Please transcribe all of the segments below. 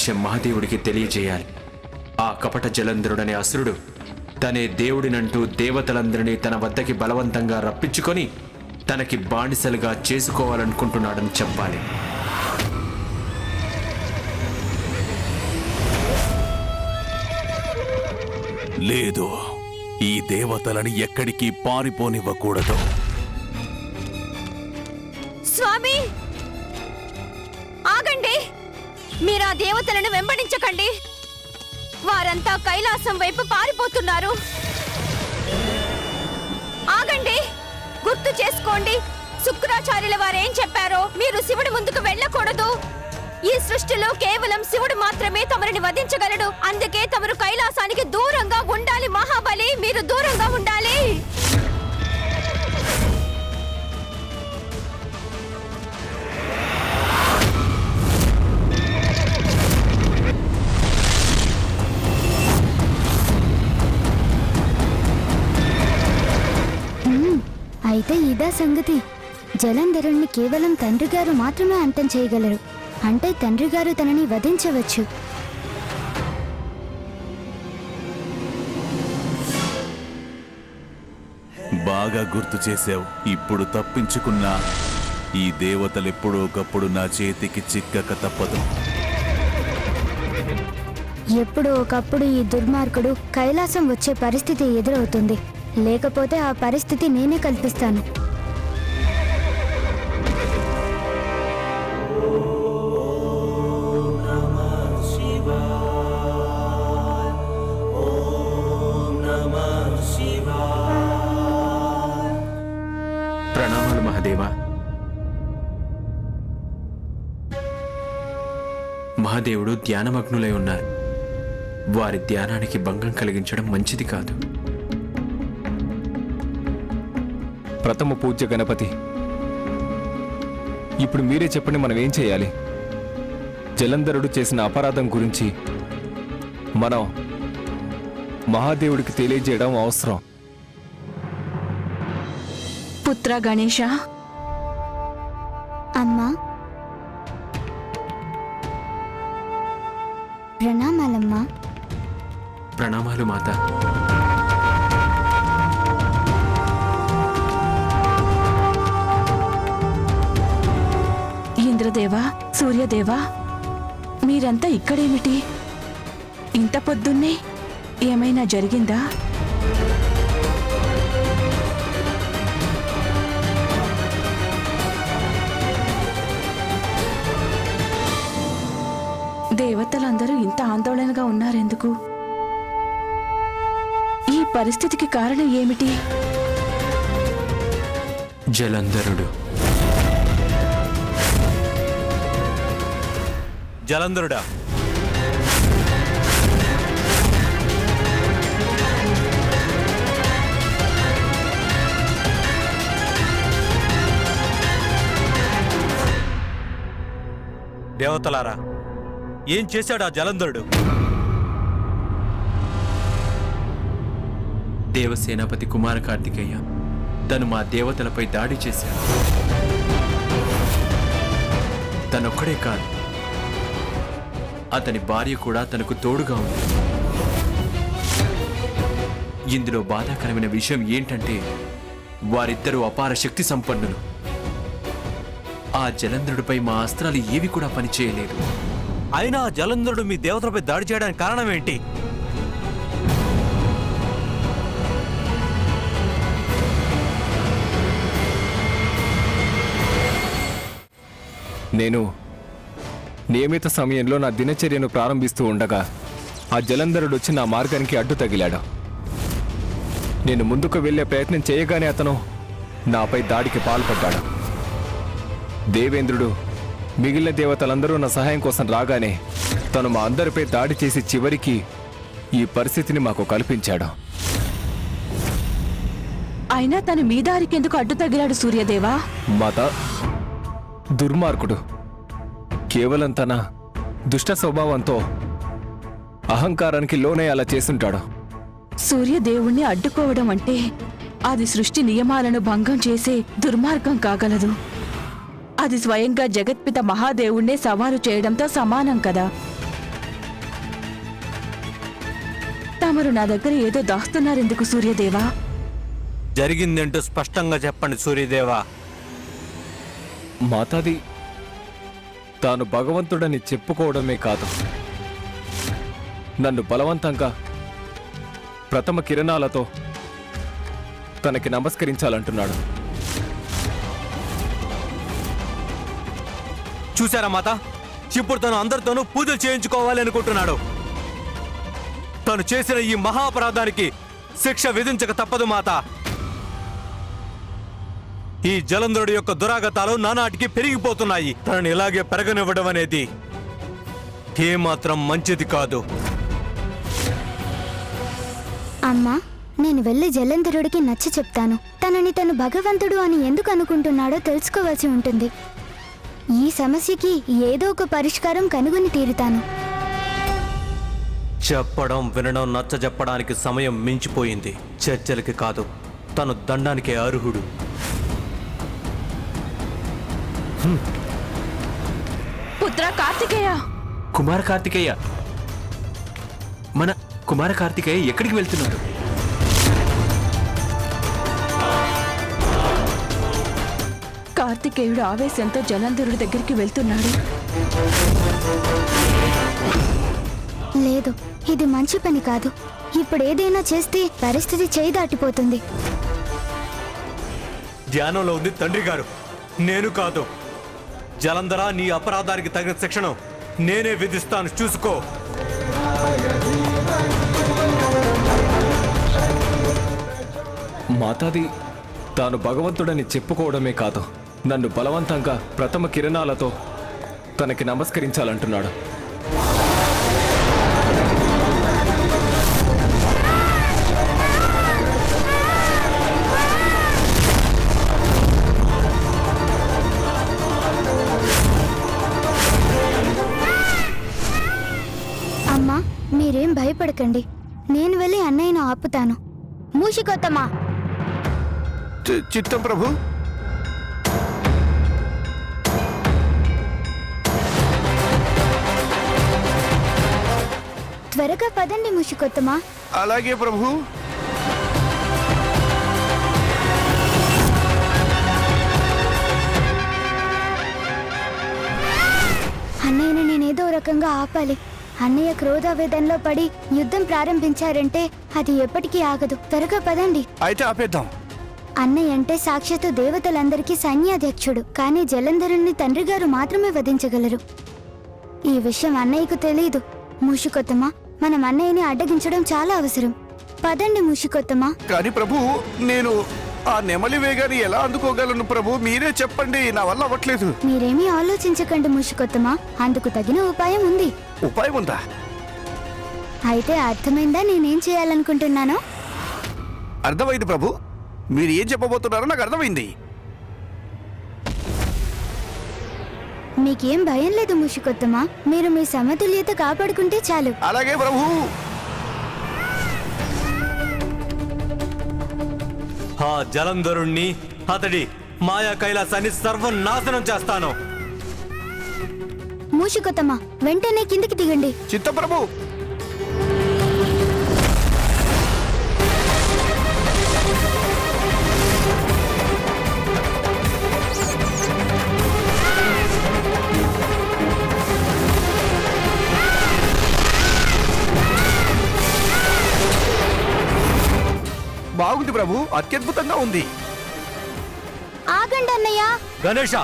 విషయం మహాదేవుడికి తెలియజేయాలి. ఆ కపట జలంధరుడనే అసురుడు తనే దేవుడినంటూ దేవతలందరినీ తన వద్దకి బలవంతంగా రప్పించుకొని తనకి బానిసలుగా చేసుకోవాలనుకుంటున్నాడని చెప్పాలి. లేదు. ఈ దేవతలని ఎక్కడికి పారిపోనివ్వకూడదు. మీరు ఆ దేవతలను వెంబడించకండి. వారంతా కైలాసం వైపు పారిపోతున్నారు. ఆగండి. గుర్తు చేసుకోండి. శుక్రాచార్యుల వారేం చెప్పారో మీరు శివుడి ముందుకు వెళ్ళకూడదు. ఈ సృష్టిలో కేవలం శివుడు మాత్రమే తమరిని వధించగలడు. అందుకే తమరు కైలాసానికి దూరంగా ఉండాలి. మహాబలి మీరు దూరంగా ఉండాలి. అయితే ఇదా సంగతి. జలంధరుణ్ణి కేవలం తండ్రి గారు మాత్రమే అంతం చేయగలరు. అంటే తండ్రి గారు తనని వధించవచ్చు. బాగా గుర్తు చేసావు ఇప్పుడు తప్పించుకున్నా ఈ దేవతలు ఎప్పుడో ఒకప్పుడు నా చేతికి చిక్కక తప్పదు. ఎప్పుడో ఒకప్పుడు ఈ దుర్మార్గుడు కైలాసం వచ్చే పరిస్థితి ఎదురవుతుంది. లేకపోతే ఆ పరిస్థితి నేనే కల్పిస్తాను. ప్రణామాలు మహాదేవా. మహాదేవుడు ధ్యానమగ్నులై ఉన్నారు. వారి ధ్యానానికి భంగం కలిగించడం మంచిది కాదు. ప్రథమ పూజ్య గణపతి. ఇప్పుడు మీరే చెప్పండి మనం ఏం చేయాలి? జలంధరుడు చేసిన అపరాధం గురించి మనం మహాదేవుడికి తెలియజేయడం అవసరం. పుత్ర గణేష అమ్మా. ప్రణామాలమ్మా. ప్రణామాలు మాత. చంద్రదేవా సూర్యదేవా మీరంతా ఇక్కడేమిటి? ఇంత పొద్దున్నే ఏమైనా జరిగిందా? దేవతలందరూ ఇంత ఆందోళనగా ఉన్నారెందుకు? ఈ పరిస్థితికి కారణం ఏమిటి? జలంధరుడు. జలంధరుడా. దేవతలారా ఏం చేశాడు ఆ జలంధరుడు? దేవసేనాపతి కుమార కార్తికేయ తను మా దేవతలపై దాడి చేశాడు. తనొక్కడే కాదు అతని భార్య కూడా తనకు తోడుగా ఉంది. ఇందులో బాధాకరమైన విషయం ఏంటంటే వారిద్దరూ అపార శక్తి సంపన్నులు. ఆ జలంధ్రుడిపై మా అస్త్రాలు ఏవి కూడా పనిచేయలేదు. అయినా ఆ జలంధరుడు మీ దేవతలపై దాడి చేయడానికి కారణం ఏంటి? నేను నియమిత సమయంలో నా దినచర్యను ప్రారంభిస్తూ ఉండగా ఆ జలంధరుడు వచ్చి నా మార్గానికి అడ్డు తగిలాడు. నేను ముందుకు వెళ్ళే ప్రయత్నం చేయగానే అతను నాపై దాడికి పాల్పడ్డాడు. దేవేంద్రుడు మిగిలిన దేవతలందరూ నా సహాయం కోసం రాగానే తను మా అందరిపై దాడి చేసి చివరికి ఈ పరిస్థితిని మాకు కల్పించాడు. అయినా తను మీ దారికెందుకు అడ్డు తగిలాడు సూర్యదేవా? మాత దుర్మార్గుడు. కేవలం తన దుష్ట స్వభావంతో అహంకారానికి లోనే అలా చేసుంటాడు సూర్యదేవుణ్ణి అడ్డుకోవడం అంటే అది సృష్టి నియమాలను భంగం చేసే దుర్మార్గం కాగలదు. అది స్వయంగా జగత్పిత మహాదేవుణ్ణే సవాలు చేయడంతో సమానం కదా. తమరు నా దగ్గర ఏదో దాస్తున్నారెందుకు సూర్యదేవా? జరిగిందేంటో స్పష్టంగా చెప్పండి సూర్యదేవా. మాతాది తాను భగవంతుడని చెప్పుకోవడమే కాదు. నన్ను బలవంతంగా ప్రథమ కిరణాలతో తనకి నమస్కరించాలంటున్నాడు. చూశారా మాత? ఇప్పుడు తను అందరితోనూ పూజలు చేయించుకోవాలి అనుకుంటున్నాడు. తను చేసిన ఈ మహాపరాధానికి శిక్ష విధించక తప్పదు మాత. ఈ జలంధరుడి యొక్క దురాగతాలు నానాటికి పెరిగిపోతున్నాయి. తనని ఇలాగే పెరగనివ్వడం అనేది ఏమాత్రం మంచిది కాదు. అమ్మా నేను వెళ్ళి జలంధరుడికి నచ్చ చెప్తాను. తనని తను భగవంతుడు అని ఎందుకు అనుకుంటున్నాడో తెలుసుకోవాల్సి ఉంటుంది. ఈ సమస్యకి ఏదో ఒక పరిష్కారం కనుగొని తీరుతాను. చెప్పడం వినడం నచ్చ చెప్పడానికి సమయం మించిపోయింది. చర్చలకి కాదు తను దండానికి అర్హుడు. పుత్ర కార్తికేయ. కుమార కార్తికేయ. మన కుమార కార్తికేయ ఎక్కడికి వెళ్తున్నాడు? కార్తికేయుడు ఆవేశంతో జలంధరుడి దగ్గరికి వెళ్తున్నాడు. లేదు ఇది మంచి పని కాదు. ఇప్పుడు ఏదైనా చేస్తే పరిస్థితి చేయి దాటిపోతుంది ధ్యానంలో ఉంది తండ్రి గారు. నేను కాదు. జలంధర నీ అపరాధానికి తగిన శిక్షను నేనే విధిస్తాను. చూసుకో. మాతాది తాను భగవంతుడని చెప్పుకోవడమే కాదు. నన్ను బలవంతంగా ప్రథమ కిరణాలతో తనకి నమస్కరించాలంటున్నాడు. భయపడకండి నేను వెళ్ళి అన్నయ్యను ఆపుతాను. మూషికొత్తమ్మా చి- చిత్తం ప్రభు. త్వరగా పదండి మూషికొత్తమ్మా అలాగే ప్రభు. అన్నయ్యను నేనేదో రకంగా ఆపాలి. అన్నయ్య క్రోధావేదంలో పడి యుద్ధం ప్రారంభించారంటే అది ఎప్పటికీ ఆగదు. త్వరగా పదండి. అయితే ఆపేద్దాం. అన్నయ్య అంటే సాక్షాత్తు దేవతలందరికీ సైన్యాధ్యక్షుడు కానీ జలంధరుణ్ణి తండ్రి గారు మాత్రమే వధించగలరు. ఈ విషయం అన్నయ్యకు తెలియదు మూషికొత్తమ్మ మనం అన్నయ్యని అడ్డగించడం చాలా అవసరం. పదండి మూషికొత్తమ్మ కానీ ప్రభు నేను ఆ నెమలి వేగాన్ని ఎలా అందుకోగలను ప్రభు? మీరే చెప్పండి. నా వల్ల అవ్వట్లేదు. మీరేమీ ఆలోచించకండి మూషికొత్తమ్మ అందుకు తగిన ఉపాయం ఉంది. ఉపాయం ఉందా? అయితే అర్థమైందా నేనేం చేయాలనుకుంటున్నానో? అర్థమైంది ప్రభు. మీరు ఏం చెప్పబోతున్నారో నాకు అర్థమైంది. మీకేం భయం లేదు మూషికొత్తమ్మ మీరు మీ సమతుల్యత కాపాడుకుంటే చాలు. అలాగే ప్రభు. ఆ జలంధరుణ్ణి అతడి మాయా కైలాసాన్ని సర్వనాశనం చేస్తాను. మూషికొత్తమ్మ వెంటనే కిందికి దిగండి. చిత్తం ప్రభు బాగుంది ప్రభు? అత్యద్భుతంగా ఉంది. ఆగండి అన్నయ్య. గణేష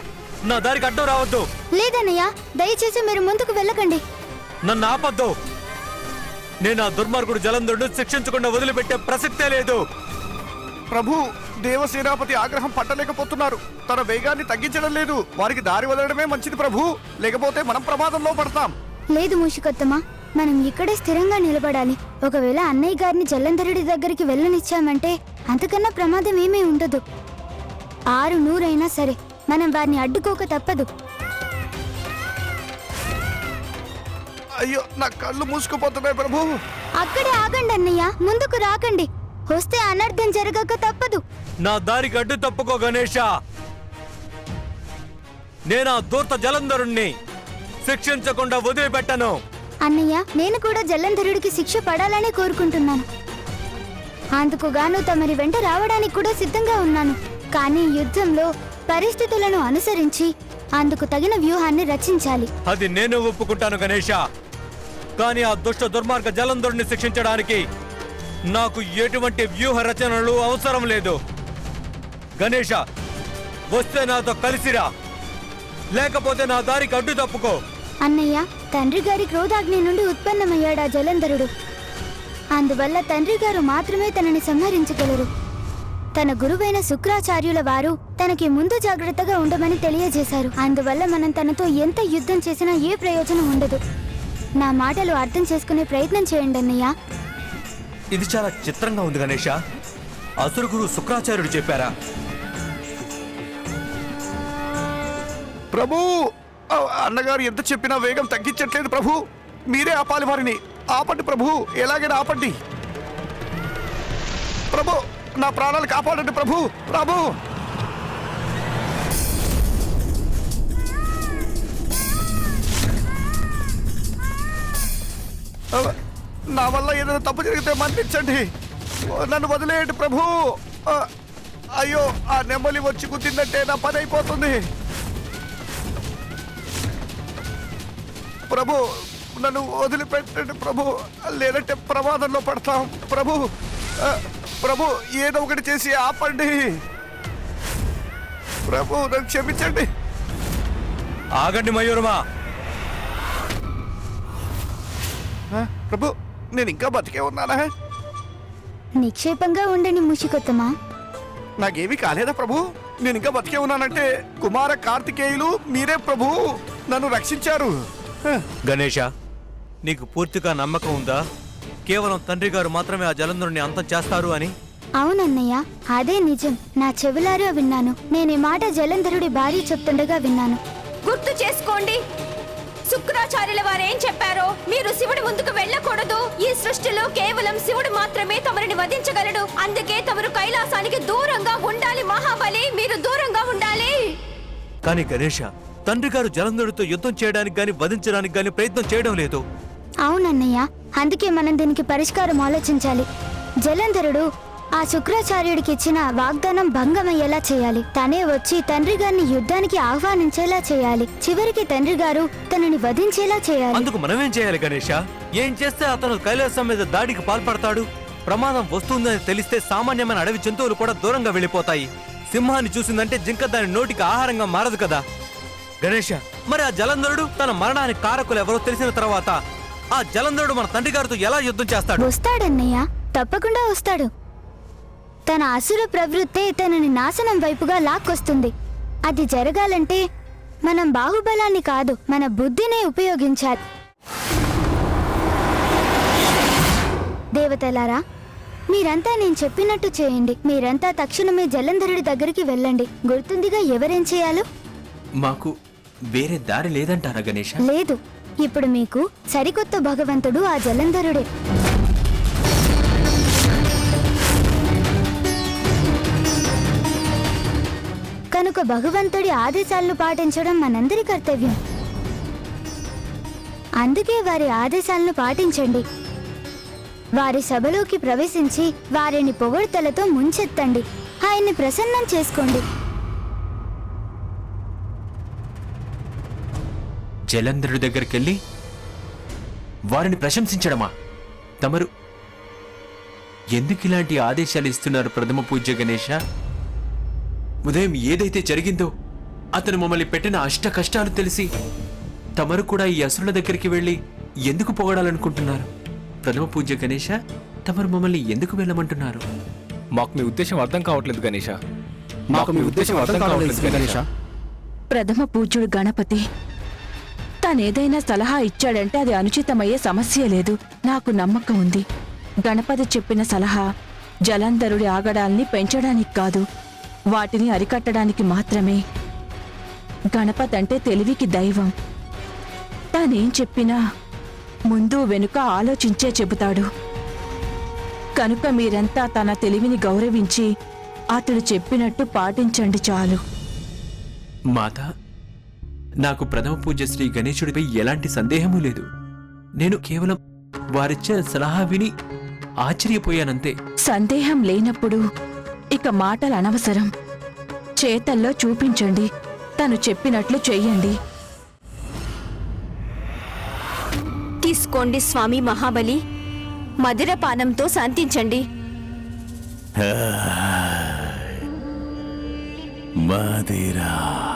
నా దారికి అడ్డం రావద్దు. లేదన్నయ్య దయచేసి మీరు ముందుకు వెళ్ళకండి. నన్ను ఆపద్దు. నేను ఆ దుర్మార్గుడు జలంధరుడు శిక్షించకుండా వదిలిపెట్టే ప్రసక్తే లేదు. ప్రభు దేవసేనాపతి ఆగ్రహం పట్టలేకపోతున్నారు. తన వేగాన్ని తగ్గించడం లేదు. వారికి దారి వదలడమే మంచిది ప్రభు. లేకపోతే మనం ప్రమాదంలో పడతాం. లేదు మూషికొత్తమ్మ మనం ఇక్కడే స్థిరంగా నిలబడాలి. ఒకవేళ అన్నయ్య గారిని జలంధరుడి దగ్గరికి వెళ్ళనిచ్చామంటే అంతకన్నా ప్రమాదం ఏమీ ఉండదు. ఆరు నూరైనా సరే మనం వారిని అడ్డుకోక తప్పదు. అయ్యో నా కళ్ళు మూసుకుపోతున్నాయి ప్రభు. అక్కడే ఆగండి అన్నయ్య ముందుకు రాకండి. వస్తే అనర్థం జరగక తప్పదు. నా దారికి అడ్డు తప్పుకో గణేష. నేను ఆ దూర్త జలంధరుణ్ణి శిక్షించకుండా వదిలిపెట్టను. అన్నయ్య నేను కూడా జలంధరుడికి శిక్ష పడాలని కోరుకుంటున్నాను. అందుకు గాను తమరి వెంట రావడానికి కూడా సిద్ధంగా ఉన్నాను. కానీ యుద్ధంలో పరిస్థితులను అనుసరించి అందుకు తగిన వ్యూహాన్ని రచించాలి. అది నేను ఒప్పుకుంటాను గణేష. కానీ ఆ దుష్ట దుర్మార్గ జలంధరుణ్ణి శిక్షించడానికి నాకు ఎటువంటి వ్యూహ రచనలు అవసరం లేదు. గణేష వస్తే నాతో కలిసిరా. లేకపోతే నా దారికి అడ్డు తప్పుకో. అన్నయ్య తండ్రి గారి క్రోధాగ్ని నుండి ఉత్పన్నమయ్యాడు ఆ జలంధరుడు. అందువల్ల తండ్రి గారు మాత్రమే తనని సంహరించగలరు. తన గురువైన శుక్రాచార్యుల వారు తనకి ముందు జాగ్రత్తగా ఉండమని తెలియజేశారు. అందువల్ల మనం తనతో ఎంత యుద్ధం చేసినా ఏ ప్రయోజనం ఉండదు. నా మాటలు అర్థం చేసుకునే ప్రయత్నం చేయండి అన్నయ్య. ఇది చాలా చిత్రంగా ఉంది గణేష. అసురు గురు శుక్రాచార్యుడు చెప్పారా? ప్రభు! అన్నగారు ఎంత చెప్పినా వేగం తగ్గించట్లేదు ప్రభు. మీరే ఆపాలి వారిని. ఆపండి ప్రభు. ఎలాగైనా ఆపండి. ప్రభు నా ప్రాణాలు కాపాడండి ప్రభు. ప్రభు! నా వల్ల ఏదైనా తప్పు జరిగితే మన్నించండి. నన్ను వదిలేయండి ప్రభు. అయ్యో ఆ నెమ్మలి వచ్చి కుట్టిందంటే నా పని అయిపోతుంది. ప్రభు నన్ను వదిలిపెట్టండి ప్రభు. లేదంటే ప్రమాదంలో పడతాం. ప్రభు ప్రభు ఏదో ఒకటి చేసి ఆపండి. ప్రభు నన్ను క్షమించండి. ఆగండి మయూరమా. ప్రభు నేను ఇంకా బతికే ఉన్నానా? నిక్షేపంగా ఉండండి ముషికొత్తమా? నాకేమీ కాలేదా ప్రభు? నేను ఇంకా బతికే ఉన్నానంటే కుమార కార్తికేయులు మీరే ప్రభు నన్ను రక్షించారు. గణేష నీకు పూర్తిగా నమ్మకం ఉందా? కేవలం తండ్రి గారు మాత్రమే ఆ జలంధరుని అంతం చేస్తారు అని? అవునన్నయ్య అదే నిజం. నా చెవులారా విన్నాను. నేను ఈ మాట జలంధరుడి భార్య చెప్తుండగా విన్నాను. గుర్తు చేసుకోండి. శుక్రాచార్యుల వారేం చెప్పారో మీరు శివుడి ముందుకు వెళ్ళకూడదు. ఈ సృష్టిలో కేవలం శివుడు మాత్రమే తమరిని వధించగలడు. అందుకే తమరు కైలాసానికి దూరంగా ఉండాలి. మహాబలి మీరు దూరంగా ఉండాలి. కానీ గణేష తండ్రి గారు జలంధరుడితో యుద్ధం చేయడానికి గాని వధించడానికి గాని ప్రయత్నం చేయడం లేదు. అవునన్నయ్య అందుకే మనం దీనికి పరిష్కారం ఆలోచించాలి. జలంధరుడు ఆ శుక్రాచార్యుడికి ఇచ్చిన వాగ్దానం భంగమయ్యేలా చేయాలి. తనే వచ్చి తండ్రి గారిని యుద్ధానికి ఆహ్వానించేలా చేయాలి. చివరికి తండ్రి గారు తనని వధించేలా చేయాలి. అందుకు మనమేం చేయాలి గణేష? ఏం చేస్తే అతను కైలాసం మీద దాడికి పాల్పడతాడు? ప్రమాదం వస్తుందని తెలిస్తే సామాన్యమైన అడవి జంతువులు కూడా దూరంగా వెళ్ళిపోతాయి. సింహాన్ని చూసిందంటే జింక దాని నోటికి ఆహారంగా మారదు కదా. గణేష. మరి ఆ జలంధరుడు తన మరణానికి కారకులు ఎవరో తెలిసిన తర్వాత ఆ జలంధరుడు మన తండ్రి గారితో ఎలా యుద్ధం చేస్తాడు? వస్తాడన్నయ్య తప్పకుండా వస్తాడు. తన అసుర ప్రవృత్తే తనని నాశనం వైపుగా లాక్కొస్తుంది. అది జరగాలంటే మనం బాహుబలాన్ని కాదు మన బుద్ధినే ఉపయోగించాలి. దేవతలారా మీరంతా నేను చెప్పినట్టు చేయండి. మీరంతా తక్షణమే జలంధరుడి దగ్గరికి వెళ్ళండి. గుర్తుందిగా ఎవరేం చేయాలో? మాకు వేరే దారి లేదంటారా గణేష్? లేదు. ఇప్పుడు మీకు సరికొత్త భగవంతుడు ఆ జలంధరుడే. కనుక భగవంతుడి ఆదేశాలను పాటించడం మనందరి కర్తవ్యం. అందుకే వారి ఆదేశాలను పాటించండి. వారి సభలోకి ప్రవేశించి వారిని పొగడ్తలతో ముంచెత్తండి. ఆయన్ని ప్రసన్నం చేసుకోండి. జలంధరుడి దగ్గరికి వెళ్ళి వారిని ప్రశంసించడమా? తమరు ఎందుకు ఇలాంటి ఆదేశాలు ఇస్తున్నారు ప్రథమ పూజ్య గణేష? ఉదయం ఏదైతే జరిగిందో అతను మమ్మల్ని పెట్టిన అష్ట కష్టాలు తెలిసి తమరు కూడా ఈ అసురుల దగ్గరికి వెళ్ళి ఎందుకు పొగడాలనుకుంటున్నారు? ప్రథమ పూజ్య గణేష తమరు మమ్మల్ని ఎందుకు వెళ్ళమంటున్నారు? మాకు మీ ఉద్దేశం అర్థం కావట్లేదు గణేష. మాకు మీ ఉద్దేశం అర్థం కావట్లేదు గణేష. ప్రథమ పూజ్యుడు గణపతి తానేదైనా సలహా ఇచ్చాడంటే అది అనుచితమయ్యే సమస్య లేదు. నాకు నమ్మకం ఉంది. గణపతి చెప్పిన సలహా జలంధరుడి ఆగడాల్ని పెంచడానికి కాదు. వాటిని అరికట్టడానికి మాత్రమే. గణపతి అంటే తెలివికి దైవం. తానేం చెప్పినా ముందు వెనుక ఆలోచించే చెబుతాడు. కనుక మీరంతా తన తెలివిని గౌరవించి అతడు చెప్పినట్టు పాటించండి చాలు. మాతా నాకు ప్రథమ పూజ్య శ్రీ గణేశుడిపై ఎలాంటి సందేహమూ లేదు. నేను కేవలం వారిచ్చిన సలహా విని ఆశ్చర్యపోయానంతే. సందేహం లేనప్పుడు ఇక మాటలు అనవసరం. చేతల్లో చూపించండి. తను చెప్పినట్లు చెయ్యండి. తీసుకోండి స్వామి మహాబలి. మధురపానంతో శాంతించండి. మదిరా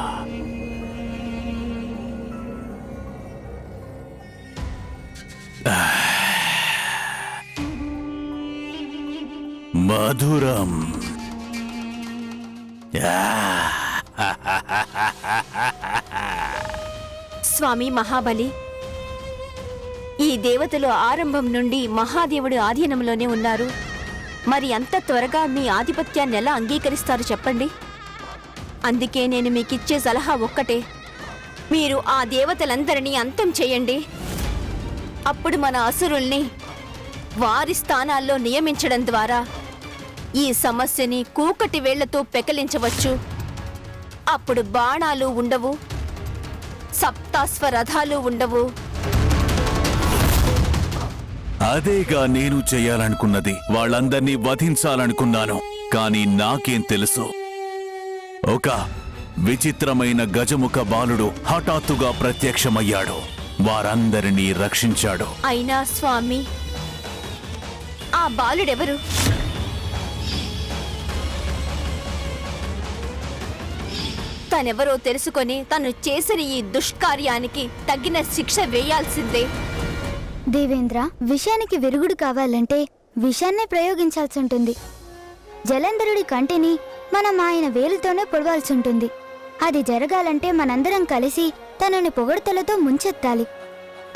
మధురం. స్వామి మహాబలి ఈ దేవతలు ఆరంభం నుండి మహాదేవుడు ఆధీనంలోనే ఉన్నారు. మరి అంత త్వరగా మీ ఆధిపత్యాన్ని ఎలా అంగీకరిస్తారు చెప్పండి? అందుకే నేను మీకిచ్చే సలహా ఒక్కటే. మీరు ఆ దేవతలందరినీ అంతం చేయండి. అప్పుడు మన అసురుల్ని వారి స్థానాల్లో నియమించడం ద్వారా ఈ సమస్యని కూకటి వేళ్ళతో పెకలించవచ్చు. అప్పుడు బాణాలు ఉండవు సప్తాస్వరథాలు ఉండవు. అదేగా నేను చేయాలనుకున్నది వాళ్ళందర్నీ వధించాలనుకున్నాను కానీ నాకేం తెలుసు. ఒక విచిత్రమైన గజముఖ బాలుడు హఠాత్తుగా ప్రత్యక్షమయ్యాడు. వారందరినీ రక్షించాడు. అయినా స్వామి ఆ బాలుడెవరు? తనెవరో తెలుసుకొని తను చేసిన ఈ దుష్కార్యానికి తగిన శిక్ష వేయాల్సిందే. దేవేంద్ర విషయానికి విరుగుడు కావాలంటే విషాన్నే ప్రయోగించాల్సి ఉంటుంది. జలంధరుడి కంటిని మనం ఆయన వేలుతోనే పొడవాల్సి ఉంటుంది. అది జరగాలంటే మనందరం కలిసి తనని పొగడ్తలతో ముంచెత్తాలి.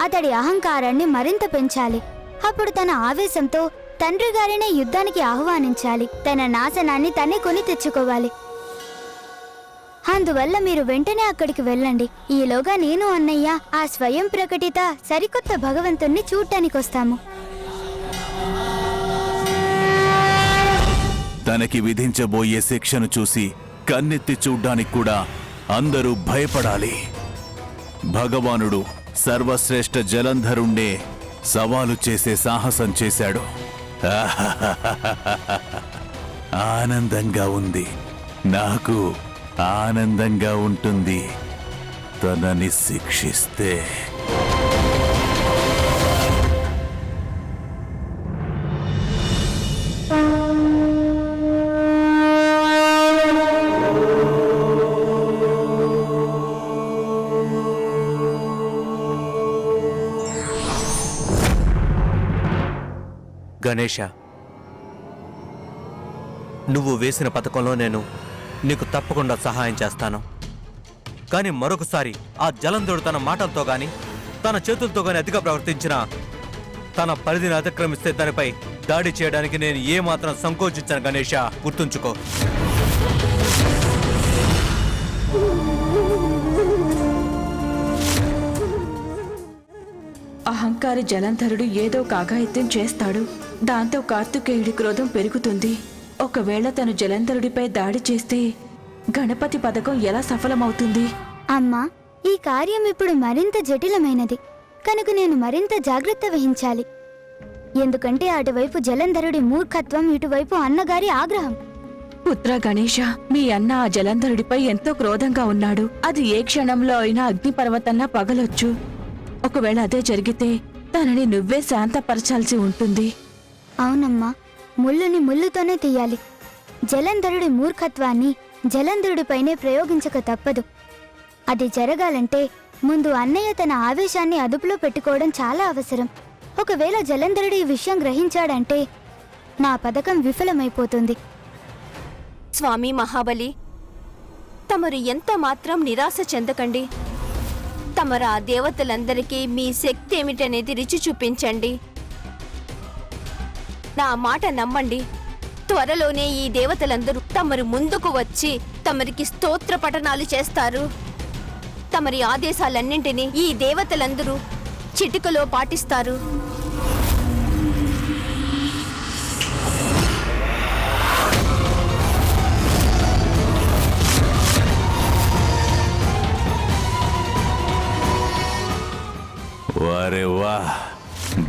అతడి అహంకారాన్ని మరింత పెంచాలి. అప్పుడు తన ఆవేశంతో తండ్రి గారినే యుద్ధానికి ఆహ్వానించాలి. తన నాశనాన్ని తనే కొని తెచ్చుకోవాలి. అందువల్ల మీరు వెంటనే అక్కడికి వెళ్ళండి. ఈలోగా నేను అన్నయ్య ఆ స్వయం ప్రకటిత సరికొత్త భగవంతుణ్ణి చూడటానికొస్తాము తనకి విధించబోయే శిక్షను చూసి కన్నెత్తి చూడ్డానికి కూడా అందరూ భయపడాలి. భగవానుడు సర్వశ్రేష్ఠ జలంధరుణ్ణే సవాలు చేసే సాహసం చేశాడు. ఆనందంగా ఉంది. నాకు ఆనందంగా ఉంటుంది. తనని శిక్షిస్తే. గణేష నువ్వు వేసిన పథకంలో నేను నీకు తప్పకుండా సహాయం చేస్తాను. కానీ మరొకసారి ఆ జలంధుడు తన మాటలతో గాని తన చేతులతో గాని అతిగా ప్రవర్తించిన తన పరిధిని అతిక్రమిస్తే దానిపై దాడి చేయడానికి నేను ఏమాత్రం సంకోచించాను గణేష. గుర్తుంచుకో. అహంకారి జలంధరుడు ఏదో ఒక అఘాయిత్యం చేస్తాడు. దాంతో కార్తికేయుడి క్రోధం పెరుగుతుంది. ఒకవేళ తను జలంధరుడిపై దాడి చేస్తే గణపతి పథకం ఎలా సఫలమవుతుంది? అమ్మా ఈ కార్యం ఇప్పుడు మరింత జటిలమైనది. కనుక నేను మరింత జాగ్రత్త వహించాలి. ఎందుకంటే అటువైపు జలంధరుడి మూర్ఖత్వం ఇటువైపు అన్నగారి ఆగ్రహం. పుత్ర గణేష మీ అన్న ఆ జలంధరుడిపై ఎంతో క్రోధంగా ఉన్నాడు. అది ఏ క్షణంలో అయినా అగ్నిపర్వతంలా పగలొచ్చు. ఒకవేళ అదే జరిగితే తనని నువ్వే శాంతపరచాల్సి ఉంటుంది. అవునమ్మా ముళ్ళుని ముళ్ళుతోనే తీయాలి. జలంధరుడి మూర్ఖత్వాన్ని జలంధరుడిపైనే ప్రయోగించక తప్పదు. అది జరగాలంటే ముందు అన్నయ్య తన ఆవేశాన్ని అదుపులో పెట్టుకోవడం చాలా అవసరం. ఒకవేళ జలంధరుడు ఈ విషయం గ్రహించాడంటే నా పథకం విఫలమైపోతుంది. స్వామి మహాబలి తమరు ఎంత మాత్రం నిరాశ చెందకండి. తమరు ఆ దేవతలందరికీ మీ శక్తి ఏమిటనేది రుచి చూపించండి. నా మాట నమ్మండి. త్వరలోనే ఈ దేవతలందరూ తమరు ముందుకు వచ్చి తమరికి స్తోత్ర పఠనాలు చేస్తారు. తమరి ఆదేశాలన్నింటినీ ఈ దేవతలందరూ చిటికలో పాటిస్తారు.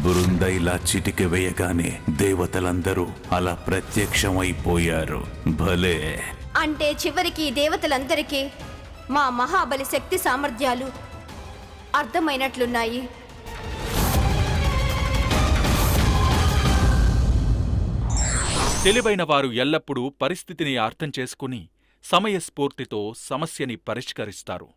బృంద ఇలా చిటిక వేయగానే దేవతలందరూ అలా ప్రత్యక్షమైపోయారు. భలే! అంటే చివరికి దేవతలందరికీ మా మహాబలి శక్తి సామర్థ్యాలు అర్థమైనట్లున్నాయి. తెలివైన వారు ఎల్లప్పుడూ పరిస్థితిని అర్థం చేసుకుని సమయస్ఫూర్తితో సమస్యని పరిష్కరిస్తారు.